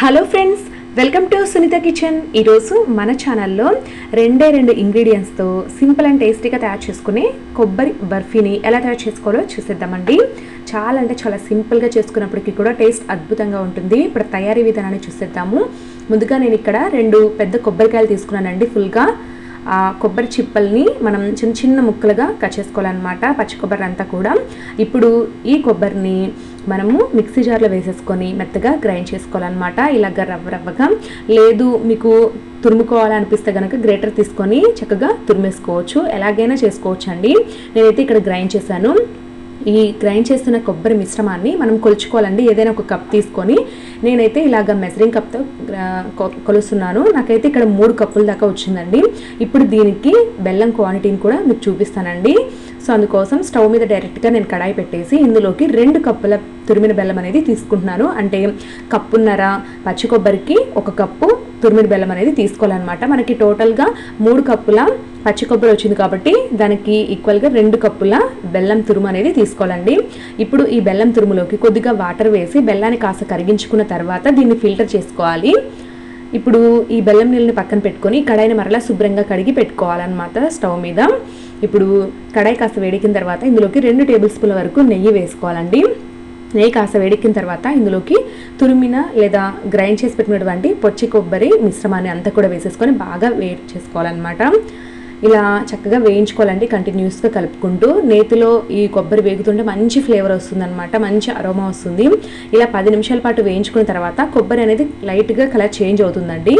Hello friends welcome to Sunitha kitchen. ఈరోజు మన ఛానల్లో రెండే రెండు ఇంగ్రీడియంట్స్తో సింపుల్ అండ్ టేస్టీగా తయారు చేసుకునే కొబ్బరి బర్ఫీని ఎలా తయారు చేసుకోవాలో చూసేద్దామండి. చాలా అంటే చాలా సింపుల్గా చేసుకున్నప్పటికీ కూడా టేస్ట్ అద్భుతంగా ఉంటుంది. ఇప్పుడు తయారీ విధానాన్ని చూసేద్దాము. ముందుగా నేను ఇక్కడ రెండు పెద్ద కొబ్బరికాయలు తీసుకున్నానండి ఫుల్గా. ఆ కొబ్బరి చిప్పల్ని మనం చిన్న చిన్న ముక్కలుగా కట్ చేసుకోవాలన్నమాట పచ్చి కొబ్బరి అంతా కూడా. ఇప్పుడు ఈ కొబ్బరిని మనము మిక్సీ జార్లో వేసేసుకొని మెత్తగా గ్రైండ్ చేసుకోవాలన్నమాట. ఇలాగ రవ్వ రవ్వగా. లేదు మీకు తురుముకోవాలనిపిస్తే కనుక గ్రేటర్ తీసుకొని చక్కగా తురిమేసుకోవచ్చు. ఎలాగైనా చేసుకోవచ్చు అండి నేనైతే ఇక్కడ గ్రైండ్ చేశాను. ఈ గ్రైండ్ చేస్తున్న కొబ్బరి మిశ్రమాన్ని మనం కొలుచుకోవాలండి. ఏదైనా ఒక కప్ తీసుకొని నేనైతే ఇలాగ మెజరింగ్ కప్తో కొలుస్తున్నాను. నాకైతే ఇక్కడ మూడు కప్పుల దాకా వచ్చిందండి. ఇప్పుడు దీనికి బెల్లం క్వాంటిటీని కూడా మీకు చూపిస్తానండి. సో అందుకోసం స్టవ్ మీద డైరెక్ట్గా నేను కడాయి పెట్టేసి ఇందులోకి రెండు కప్పుల తురిమిన బెల్లం అనేది తీసుకుంటున్నాను. అంటే కప్పున్నర పచ్చి కొబ్బరికి ఒక కప్పు తురిమిడి బెల్లం అనేది తీసుకోవాలన్నమాట. మనకి టోటల్గా మూడు కప్పుల పచ్చి కొబ్బరి వచ్చింది కాబట్టి దానికి ఈక్వల్గా రెండు కప్పుల బెల్లం తురుము అనేది తీసుకోవాలండి. ఇప్పుడు ఈ బెల్లం తురుములోకి కొద్దిగా వాటర్ వేసి బెల్లాన్ని కాస్త కరిగించుకున్న తర్వాత దీన్ని ఫిల్టర్ చేసుకోవాలి. ఇప్పుడు ఈ బెల్లం నీళ్ళని పక్కన పెట్టుకొని కడాయిని మరలా శుభ్రంగా కడిగి పెట్టుకోవాలన్నమాట స్టవ్ మీద. ఇప్పుడు కడాయి కాస్త వేడికిన తర్వాత ఇందులోకి రెండు టేబుల్ స్పూన్ల వరకు నెయ్యి వేసుకోవాలండి. నెయ్యి కాస్త వేడెక్కిన తర్వాత ఇందులోకి తురిమిన లేదా గ్రైండ్ చేసి పెట్టినటువంటి పొచ్చి కొబ్బరి మిశ్రమాన్ని అంతా కూడా వేసేసుకొని బాగా వేడి చేసుకోవాలన్నమాట. ఇలా చక్కగా వేయించుకోవాలండి కంటిన్యూస్గా కలుపుకుంటూ. నేతిలో ఈ కొబ్బరి వేగుతుంటే మంచి ఫ్లేవర్ వస్తుందన్నమాట మంచి అరోమా వస్తుంది. ఇలా పది నిమిషాల పాటు వేయించుకున్న తర్వాత కొబ్బరి అనేది లైట్గా కలర్ చేంజ్ అవుతుందండి.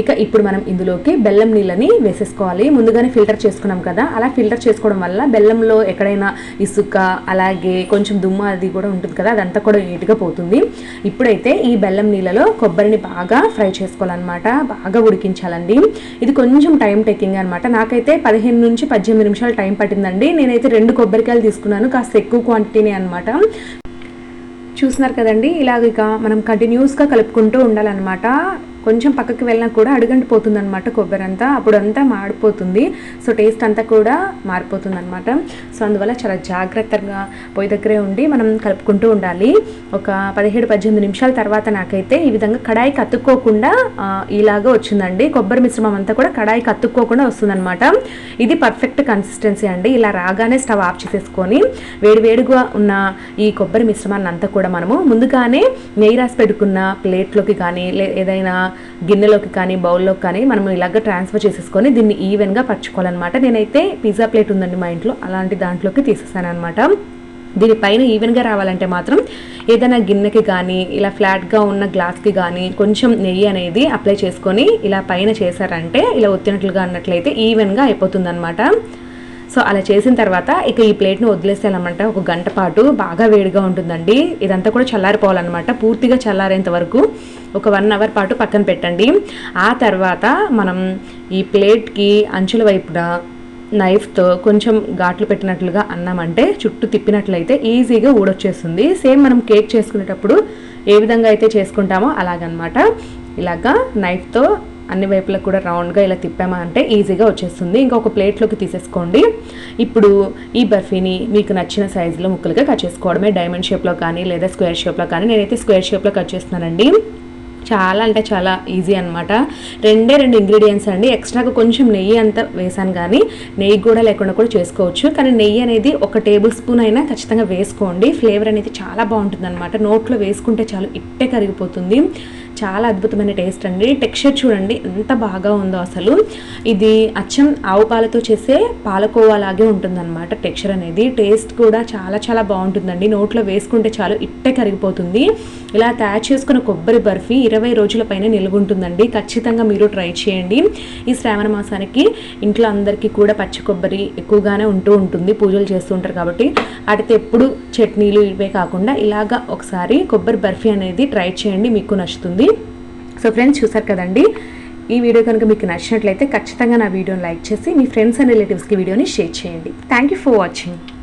ఇక ఇప్పుడు మనం ఇందులోకి బెల్లం నీళ్ళని వేసేసుకోవాలి. ముందుగానే ఫిల్టర్ చేసుకున్నాం కదా అలా ఫిల్టర్ చేసుకోవడం వల్ల బెల్లంలో ఎక్కడైనా ఇసుక అలాగే కొంచెం దుమ్ము అది కూడా ఉంటుంది కదా అదంతా కూడా నీట్గా పోతుంది. ఇప్పుడైతే ఈ బెల్లం నీళ్ళలో కొబ్బరిని బాగా ఫ్రై చేసుకోవాలన్నమాట. బాగా ఉడికించాలండి. ఇది కొంచెం టైం టేకింగ్ అనమాట నాకైతే పదిహేను నుంచి పద్దెనిమిది నిమిషాలు టైం పట్టిందండి. నేనైతే రెండు కొబ్బరికాయలు తీసుకున్నాను కాస్త ఎక్కువ క్వాంటిటీనే అనమాట చూస్తున్నారు కదండి ఇలాగ ఇక మనం కంటిన్యూస్గా కలుపుకుంటూ ఉండాలన్నమాట. కొంచెం పక్కకి వెళ్ళినా కూడా అడుగంటి పోతుంది అనమాట కొబ్బరి అంతా అప్పుడు అంతా మాడిపోతుంది. సో టేస్ట్ అంతా కూడా మారిపోతుంది అనమాట సో అందువల్ల చాలా జాగ్రత్తగా పొయ్యి దగ్గరే ఉండి మనం కలుపుకుంటూ ఉండాలి. ఒక పదిహేడు పద్దెనిమిది నిమిషాల తర్వాత నాకైతే ఈ విధంగా కడాయికి అతుక్కోకుండా ఇలాగా వచ్చిందండి. కొబ్బరి మిశ్రమం అంతా కూడా కడాయికి అతుక్కోకుండా వస్తుందన్నమాట. ఇది పర్ఫెక్ట్ కన్సిస్టెన్సీ అండి. ఇలా రాగానే స్టవ్ ఆఫ్ చేసేసుకొని వేడివేడిగా ఉన్న ఈ కొబ్బరి మిశ్రమాన్ని అంతా కూడా మనము ముందుగానే నెయ్యి రాసి పెట్టుకున్న ప్లేట్లోకి కానీ లే ఏదైనా గిన్నెలోకి కానీ బౌల్లోకి కానీ మనం ఇలాగ ట్రాన్స్ఫర్ చేసేసుకొని దీన్ని ఈవెన్గా పరచుకోవాలన్నమాట. నేనైతే పిజ్జా ప్లేట్ ఉందండి మా ఇంట్లో అలాంటి దాంట్లోకి తీసేసాను అనమాట దీనిపైన ఈవెన్గా రావాలంటే మాత్రం ఏదైనా గిన్నెకి కానీ ఇలా ఫ్లాట్గా ఉన్న గ్లాస్కి కానీ కొంచెం నెయ్యి అనేది అప్లై చేసుకొని ఇలా పైన చేశారంటే ఇలా ఒత్తినట్లుగా అన్నట్లయితే ఈవెన్గా అయిపోతుంది అనమాట సో అలా చేసిన తర్వాత ఇక ఈ ప్లేట్ను వదిలేసేయాలన్నమాట. ఒక గంట పాటు బాగా వేడిగా ఉంటుందండి. ఇదంతా కూడా చల్లారిపోవాలన్నమాట. పూర్తిగా చల్లారేంత వరకు ఒక వన్ అవర్ పాటు పక్కన పెట్టండి. ఆ తర్వాత మనం ఈ ప్లేట్కి అంచుల వైపున నైఫ్తో కొంచెం ఘాట్లు పెట్టినట్లుగా అన్నామంటే చుట్టూ తిప్పినట్లయితే ఈజీగా ఊడొచ్చేస్తుంది. సేమ్ మనం కేక్ చేసుకునేటప్పుడు ఏ విధంగా అయితే చేసుకుంటామో అలాగనమాట. ఇలాగా నైఫ్తో అన్ని వైపులకు కూడా రౌండ్గా ఇలా తిప్పామా అంటే ఈజీగా వచ్చేస్తుంది. ఇంకా ఒక ప్లేట్లోకి తీసేసుకోండి. ఇప్పుడు ఈ బర్ఫీని మీకు నచ్చిన సైజులో ముక్కలుగా కట్ చేసుకోవడమే. డైమండ్ షేప్లో కానీ లేదా స్క్వేర్ షేప్లో కానీ నేనైతే స్క్వేర్ షేప్లో కట్ చేస్తున్నానండి. చాలా అంటే చాలా ఈజీ అనమాట రెండే రెండు ఇంగ్రీడియంట్స్ అండి. ఎక్స్ట్రాగా కొంచెం నెయ్యి అంతా వేసాను కానీ నెయ్యి కూడా లేకుండా కూడా చేసుకోవచ్చు. కానీ నెయ్యి అనేది ఒక టేబుల్ స్పూన్ అయినా ఖచ్చితంగా వేసుకోండి. ఫ్లేవర్ అనేది చాలా బాగుంటుంది అనమాట నోట్లో వేసుకుంటే చాలు ఇట్టే కరిగిపోతుంది. చాలా అద్భుతమైన టేస్ట్ అండి. టెక్స్చర్ చూడండి ఎంత బాగా ఉందో అసలు. ఇది అచ్చం ఆవు పాలతో చేసే పాలకోవాలాగే ఉంటుందన్నమాట టెక్స్చర్ అనేది. టేస్ట్ కూడా చాలా చాలా బాగుంటుందండి. నోట్లో వేసుకుంటే చాలు ఇట్టే కరిగిపోతుంది. ఇలా తయారు చేసుకున్న కొబ్బరి బర్ఫీ ఇరవై రోజుల పైన నిలుగుంటుందండి ఖచ్చితంగా మీరు ట్రై చేయండి. ఈ శ్రావణ మాసానికి ఇంట్లో అందరికీ కూడా పచ్చి కొబ్బరి ఎక్కువగానే ఉంటూ ఉంటుంది. పూజలు చేస్తూ ఉంటారు కాబట్టి అడితే ఎప్పుడు చట్నీలు ఇవే కాకుండా ఇలాగా ఒకసారి కొబ్బరి బర్ఫీ అనేది ట్రై చేయండి. మీకు నచ్చుతుంది. సో ఫ్రెండ్స్ చూసారు కదండి? ఈ వీడియో కనుక మీకు నచ్చినట్లయితే ఖచ్చితంగా నా వీడియోని లైక్ చేసి మీ ఫ్రెండ్స్ అండ్ రిలేటివ్స్కి వీడియోని షేర్ చేయండి. Thank you for watching.